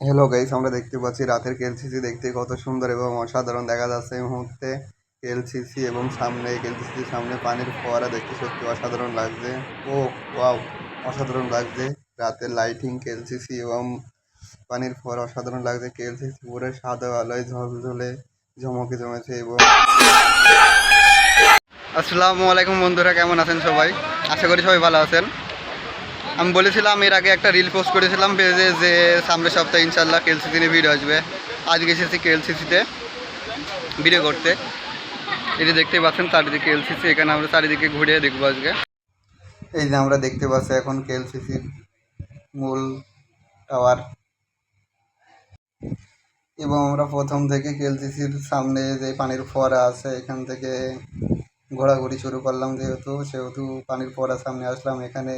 Hello guys আমরা দেখতে পাচ্ছি রাতের কেএলসিসি দেখতে কত সুন্দর এবং অসাধারণ দেখা যাচ্ছে এই মুহূর্তে। কেএলসিসি এবং সামনে কেএলসিসির সামনে পানির ফোয়ারা দেখতে সত্যি অসাধারণ লাগছে। ও ওয়াও অসাধারণ লাগছে। রাতের লাইটিং কেএলসিসি এবং পানির ফোয়ারা অসাধারণ লাগছে। কেএলসিসি পুরো সাদা আলোয় ঝলঝলে, ঝমকে জমেছে এবং আসসালামু আলাইকুম বন্ধুরা, কেমন আছেন সবাই? আশা করি সবাই ভালো আছেন। আমি বলেছিলাম, এর আগে একটা রিল পোস্ট করেছিলাম পেজে যে সামনের সপ্তাহে ইনশাল্লাহ কেএলসিসি নিয়ে ভিডিও আসবে। আজকে এসেছি কেএলসিসিতে ভিডিও করতে। এটি দেখতে পাচ্ছেন, চারিদিকে এলসিসি এখানে আমরা চারিদিকে ঘুরে দেখব আজকে। এই যে আমরা দেখতে পাচ্ছি এখন কেএলসিসির মূল টাওয়ার এবং আমরা প্রথম থেকে কেএলসিসির সামনে যে পানির ফোয়ারা আছে, এখান থেকে ঘোরাঘুরি শুরু করলাম যেহেতু, সেহেতু পানির ফোয়ারা সামনে আসলাম। এখানে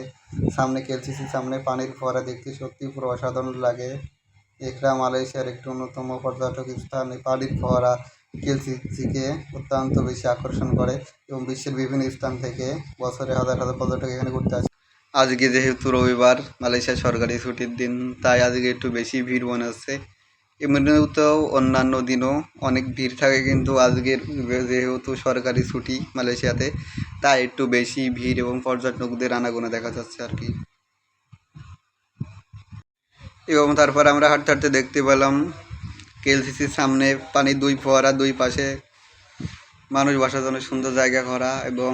সামনে কেএলসিসির সামনে পানির ফোয়ারা দেখতে সত্যি পুরো অসাধারণ লাগে। একরা মালয়েশিয়ার একটি অন্যতম পর্যটক স্থান। পানির ফোয়ারা কেএলসিসিকে অত্যন্ত বেশি আকর্ষণ করে এবং বিশ্বের বিভিন্ন স্থান থেকে বছরে হাজার হাজার পর্যটক এখানে ঘুরতে আসে। আজকে যেহেতু রবিবার, মালয়েশিয়ার সরকারি ছুটির দিন, তাই আজকে একটু বেশি ভিড় মনে হচ্ছে। এমনিতেও অন্যান্য দিনও অনেক ভিড় থাকে কিন্তু আজকের যেহেতু সরকারি ছুটি মালয়েশিয়াতে, তাই একটু বেশি ভিড় এবং পর্যটকদের আনাগোনা দেখা যাচ্ছে আর কি। এবং তারপর আমরা হাঁটতে হাঁটতে দেখতে পেলাম কেএলসিসির সামনে পানির দুই ফোয়ারা দুই পাশে, মানুষ বসার জন্য সুন্দর জায়গা করা এবং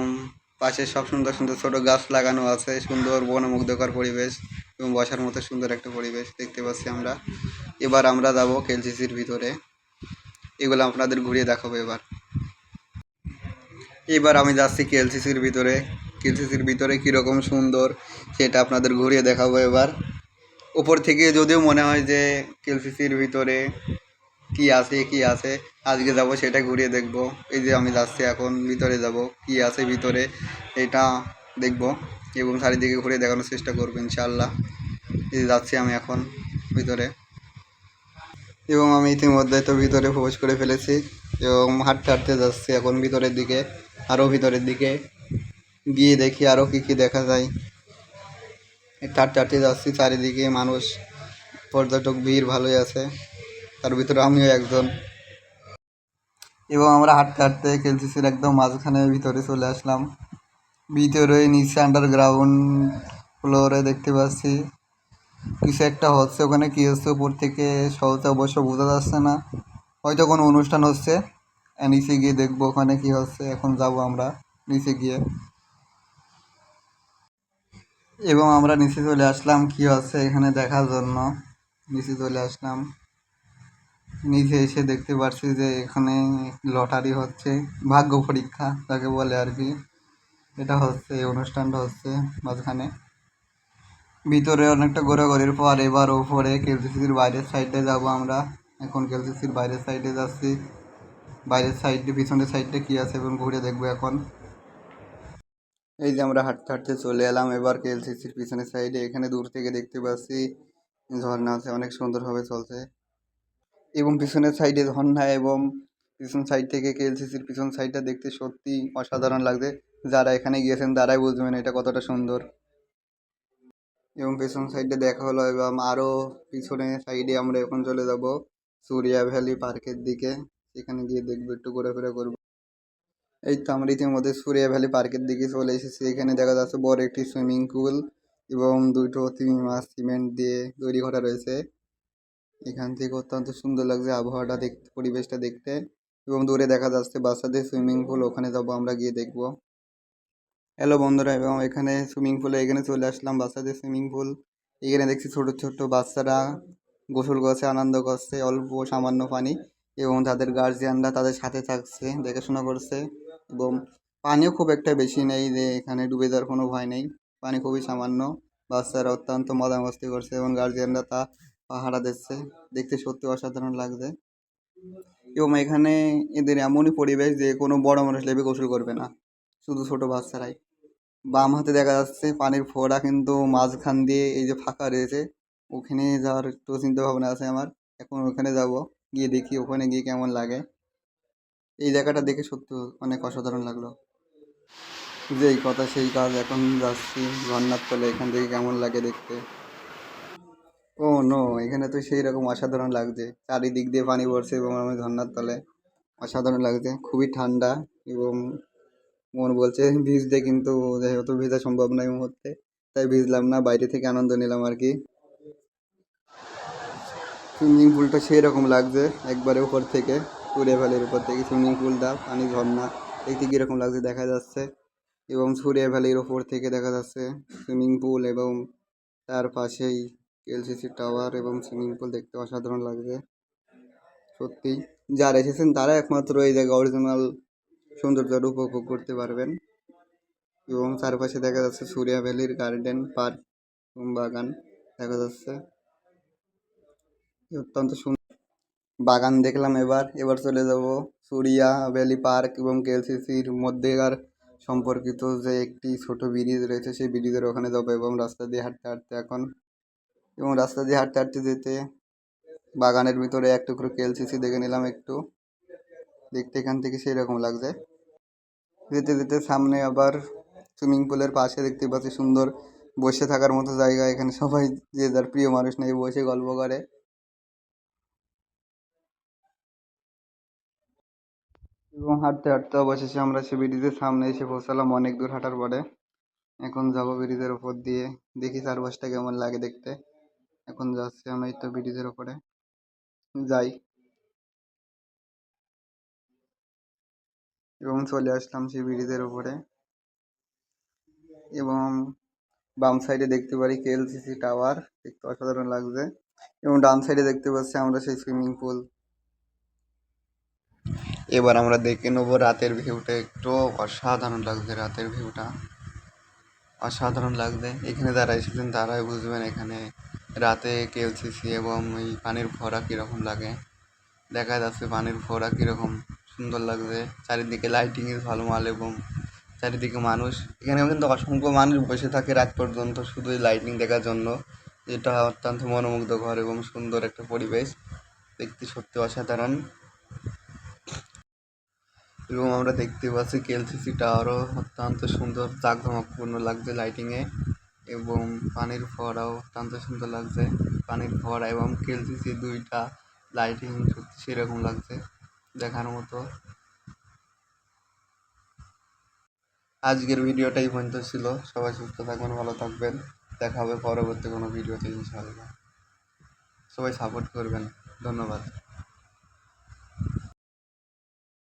পাশে সব সুন্দর সুন্দর ছোট গাছ লাগানো আছে, সুন্দর বনমুগ্ধকর পরিবেশ এবং বসার মতো সুন্দর একটা পরিবেশ দেখতে পাচ্ছি আমরা। এবার আমরা যাব কেএলসিসির ভিতরে। এগুলো আপনাদের ঘুরিয়ে দেখাবো এবার। এবার আমি যাচ্ছি কেএলসিসির ভিতরে। কেএলসিসির ভিতরে কীরকম সুন্দর সেটা আপনাদের ঘুরিয়ে দেখাবো এবার। উপর থেকে যদিও মনে হয় যে কেএলসিসির ভিতরে কি আছে কি আছে, আজকে যাব সেটা ঘুরিয়ে দেখব। এই যে আমি যাচ্ছি এখন, ভিতরে যাব, কি আছে ভিতরে এটা দেখব এবং চারিদিকে ঘুরে দেখানোর চেষ্টা করব ইনশাল্লাহ এই যে যাচ্ছি আমি এখন ভিতরে। এবং আমি ইতিমধ্যে তো ভিতরে প্রবেশ করে ফেলেছি এবং হাঁটতে হাঁটতে যাচ্ছি এখন ভিতরের দিকে আরও ভিতরের দিকে। গিয়ে দেখি আরও কী কী দেখা যায়। হাঁটতে হাঁটতে যাচ্ছি, চারিদিকে মানুষ, পর্যটক, ভিড় ভালোই আছে। তার ভিতরে আমিও একজন। এবং আমরা হাঁটতে হাঁটতে কেলসিসির একদম মাঝখানে ভিতরে চলে আসলাম। ভিতরে নিচে আন্ডারগ্রাউন্ড ফ্লোরে দেখতে পাচ্ছি। কিছু একটা হচ্ছে, ওখানে কি হচ্ছে, উপর থেকে সহজে অবশ্য বোঝা যাচ্ছে না। হয়তো কোনো অনুষ্ঠান হচ্ছে নিচে গিয়ে দেখব ওখানে কি হচ্ছে, এখন যাব আমরা নিচে গিয়ে। এবং আমরা নিচে চলে আসলাম, কি হচ্ছে এখানে দেখার জন্য। নিচে চলে আসলাম। নিচে এসে দেখতে পাচ্ছি যে এখানে লটারি হচ্ছে, ভাগ্য পরীক্ষা, তাকে বলে আর কি। এটা হচ্ছে, এই অনুষ্ঠানটা হচ্ছে মাঝখানে। ভিতরে অনেকটা ঘোরাঘুরির পর এবার ওপরে কেলসিসির বাইরের সাইডে যাব আমরা। এখন কেলসিসির বাইরের সাইডে যাচ্ছি। বাইরের সাইডে, পিছনের সাইডে কি আছে এবং ঘুরে দেখব এখন। এই যে আমরা হাঁটতে হাঁটতে চলে এলাম এবার কেএলসিসির পিছনের সাইডে। এখানে দূর থেকে দেখতে পাচ্ছি ঝর্ণা আছে, অনেক সুন্দরভাবে চলছে। এবং পিছনের সাইডে ঝর্ণা এবং পিছন সাইড থেকে কেএলসিসির পিছন সাইডটা দেখতে সত্যি অসাধারণ লাগছে। যারা এখানে গিয়েছেন তারাই বুঝবেন এটা কতটা সুন্দর। এবং পেছন সাইডে দেখা হলো এবং আরও পিছনে সাইডে আমরা এখন চলে যাব সুরিয়া ভ্যালি পার্কের দিকে। সেখানে গিয়ে দেখব, একটু ঘোরাফেরা করব। এই তো আমরা ইতিমধ্যে সুরিয়া ভ্যালি পার্কের দিকে চলে এসেছি। এখানে দেখা যাচ্ছে বড় একটি সুইমিং পুল এবং দুটো তিমি মাছ সিমেন্ট দিয়ে তৈরি করা রয়েছে। এখান থেকে অত্যন্ত সুন্দর লাগছে আবহাওয়াটা দেখতে পরিবেশটা দেখতে। এবং দূরে দেখা যাচ্ছে বাচ্চাদের সুইমিং পুল, ওখানে যাব আমরা গিয়ে দেখব। হ্যালো বন্ধুরা, এবং এখানে সুইমিং পুলে এখানে চলে আসলাম, বাচ্চাদের সুইমিং পুল এখানে দেখছি ছোট ছোট বাচ্চারা গোসল করছে, আনন্দ করছে, অল্প সামান্য পানি, এবং তাদের গার্জিয়ানরা তাদের সাথে থাকছে, দেখাশোনা করছে, এবং পানিও খুব একটা বেশি নেই যে এখানে ডুবে যাওয়ার কোনো ভয় নেই। পানি খুবই সামান্য, বাচ্চারা অত্যন্ত মজা মস্তি করছে, এবং গার্জিয়ানরা তা পাহারা দিচ্ছে। দেখতে সত্যি অসাধারণ লাগছে। এবং এখানে এদের এমনই পরিবেশ যে কোনো বড় মানুষ লেবে গোসল করবে না। শুধু ছোট বাচ্চারাই। বাম হাতে দেখা যাচ্ছে পানির ফোয়ারা কিন্তু মাঝখান দিয়ে এই যে ফাঁকা রয়েছে ওখানে যাওয়ার একটু চিন্তা ভাবনা আছে আমার। এখন ওখানে যাব, গিয়ে দেখি ওখানে গিয়ে কেমন লাগে। এই জায়গাটা দেখে সত্যি অনেক অসাধারণ লাগল। যেই কথা সেই কাজ এখন যাচ্ছি ঝর্নার তলে এখান থেকে কেমন লাগে দেখতে। ও নো, এখানে তো সেই রকম অসাধারণ লাগছে। চারিদিক দিয়ে পানি পড়ছে এবং আমি ঝর্ণার তলে। অসাধারণ লাগছে, খুবই ঠান্ডা এবং মন বলছে ভিজতে কিন্তু যেহেতু ভেজা সম্ভব নয় মুহূর্তে। তাই ভিজলাম না, বাইরে থেকে আনন্দ নিলাম আর কি। সুইমিং পুলটা সেই রকম লাগছে, একবারে উপর থেকে সুরিয়া ভ্যালির উপর থেকে। সুইমিং পুলটা পানি, ঝর্ণা, দেখতে কীরকম লাগছে দেখা যাচ্ছে। এবং সুরিয়া ভ্যালির ওপর থেকে দেখা যাচ্ছে সুইমিং পুল এবং তার পাশেই এলসিসি টাওয়ার এবং সুইমিং পুল দেখতে অসাধারণ লাগছে। সত্যি, যারা এসেছেন তারা একমাত্র এই জায়গা অরিজিনাল সৌন্দর্যটা উপভোগ করতে পারবেন। এবং চারপাশে দেখা যাচ্ছে সুরিয়া ভ্যালির গার্ডেন, পার্ক বাগান দেখা যাচ্ছে। অত্যন্ত সুন্দর বাগান দেখলাম এবার। এবার চলে যাব সুরিয়া ভ্যালি পার্ক এবং কেএলসিসির মধ্যেকার সম্পর্কিত যে একটি ছোট ব্রিজ রয়েছে, সেই ব্রিজের ওখানে যাব এবং রাস্তা দিয়ে হাঁটতে হাঁটতে এখন। এবং রাস্তা দিয়ে হাঁটতে হাঁটতে যেতে বাগানের ভিতরে এক টুকরো কেএলসিসি দেখে নিলাম একটু। দেখতে এখান থেকে সেই রকম লাগছে। যেতে যেতে সামনে আবার সুইমিং পুলের পাশে দেখতে পাচ্ছি সুন্দর বসে থাকার মতো জায়গা। এখানে সবাই যে যার প্রিয় মানুষ নিয়ে বসে গল্প করে। এবং হাঁটতে হাঁটতে অবশেষে আমরা সে ব্রিজের সামনে এসে পৌঁছালাম অনেক দূর হাঁটার পরে। এখন যাব ব্রিজের ওপর দিয়ে। দেখি চারপাশটা কেমন লাগে দেখতে। এখন যাচ্ছি আমি তো ব্রিজের ওপরে যাই। এবং চলে আসলাম সেই ব্রিজের উপরে। এবং বাম সাইডে দেখতে পারি কেএলসিসি টাওয়ার দেখতে অসাধারণ লাগছে। এবং ডান সাইডে দেখতে পাচ্ছি আমরা সেই সুইমিং পুল এবার আমরা দেখে নেব রাতের ভিউটা একটু। অসাধারণ লাগছে রাতের ভিউটা অসাধারণ লাগছে। এখানে যারা এসেছেন তারাই বুঝবেন এখানে রাতে কেএলসিসি এবং এই পানির ফোয়ারা কীরকম লাগে। দেখা যাচ্ছে পানির ফোয়ারা কীরকম। সুন্দর লাগছে। চারিদিকে লাইটিংয়ের ভালো মাল এবং চারিদিকে মানুষ। এখানে কিন্তু অসংখ্য মানুষ বসে থাকে রাত পর্যন্ত শুধু লাইটিং দেখার জন্য। যেটা অত্যন্ত মনোমুগ্ধকর এবং সুন্দর একটা পরিবেশ। দেখতে সত্যি অসাধারণ। এবং আমরা দেখতে পাচ্ছি কেএলসিসি টাওয়ারও অত্যন্ত সুন্দর, জাঁকজমকপূর্ণ লাগছে লাইটিংয়ে এবং পানির ফোয়ারাও অত্যন্ত সুন্দর লাগছে। পানির ফোয়ারা এবং কেএলসিসি দুইটা লাইটিং সত্যি সেরকম লাগছে। দেখার মতো। আজকের ভিডিওটা এই পর্যন্ত ছিল। সবাই সুস্থ থাকবেন ভালো থাকবেন। দেখা হবে পরবর্তী কোনো ভিডিওতে ইনশাআল্লাহ। সবাই সাপোর্ট করবেন। ধন্যবাদ।